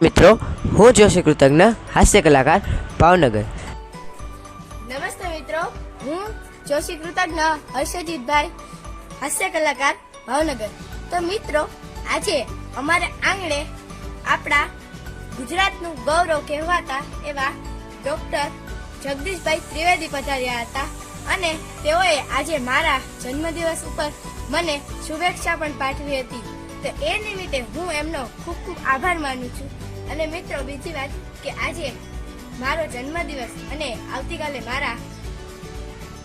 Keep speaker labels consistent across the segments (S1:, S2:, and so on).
S1: મિત્રો, હું જોશી કૃતજ્ઞ, હાસ્ય કલાકાર, ભાવનગર.
S2: નમસ્તે મિત્રો, હું જોશી કૃતજ્ઞ, હર્ષજીતભાઈ, હાસ્ય કલાકાર, ભાવનગર. તો મિત્રો, આજે અમારે આંગણે આપણા ગુજરાતનું ગૌરવ કહેવાતા એવા ડોક્ટર જગદીશભાઈ ત્રિવેદી પધાર્યા હતા અને તેઓએ આજે મારા જન્મદિવસ ઉપર મને શુભેચ્છા પણ પાઠવી હતી. તો એ નિમિત્તે હું એમનો ખૂબ ખૂબ આભાર માનું છું. અને મિત્રો, બીજી વાત કે આજે મારો જન્મદિવસ અને આવતીકાલે મારા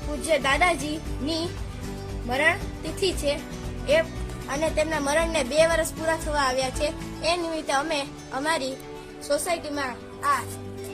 S2: પૂજ્ય દાદાજીની મરણ તિથિ છે. એ અને તેમના મરણને બે વર્ષ પૂરા થવા આવ્યા છે. એ નિમિત્તે અમે અમારી સોસાયટીમાં આ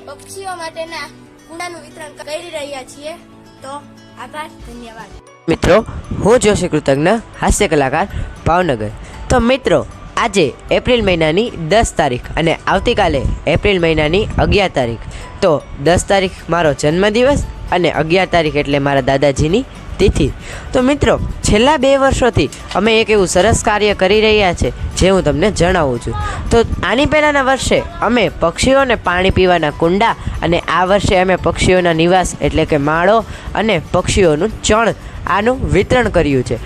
S2: પક્ષીઓ માટેના કુંડાનું વિતરણ કરી રહ્યા છીએ. તો આભાર, ધન્યવાદ.
S1: મિત્રો, હું જોશી કૃતજ્ઞ, હાસ્ય કલાકાર, ભાવનગર. તો મિત્રો આજે એપ્રિલ મહિનાની દસ તારીખ અને આવતીકાલે એપ્રિલ મહિનાની અગિયાર તારીખ. તો દસ તારીખ મારો જન્મદિવસ અને અગિયાર તારીખ એટલે મારા દાદાજીની તિથિ. તો મિત્રો, છેલ્લા બે વર્ષોથી અમે એક એવું સરસ કાર્ય કરી રહ્યા છે, જે હું તમને જણાવું છું. તો આની પહેલાંના વર્ષે અમે પક્ષીઓને પાણી પીવાના કુંડા અને આ વર્ષે અમે પક્ષીઓના નિવાસ એટલે કે માળો અને પક્ષીઓનું ચણ આનું વિતરણ કર્યું છે.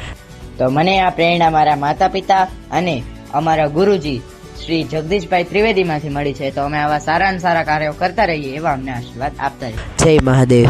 S3: તો મને આ પ્રેરણા મારા માતા પિતા અને અમારા ગુરુજી શ્રી જગદીશભાઈ ત્રિવેદીમાંથી મળી છે. તો અમે આવા સારા ને સારા કાર્યો કરતા રહીએ એવા અમને આશીર્વાદ આપતા રહીએ.
S1: જય મહાદેવ.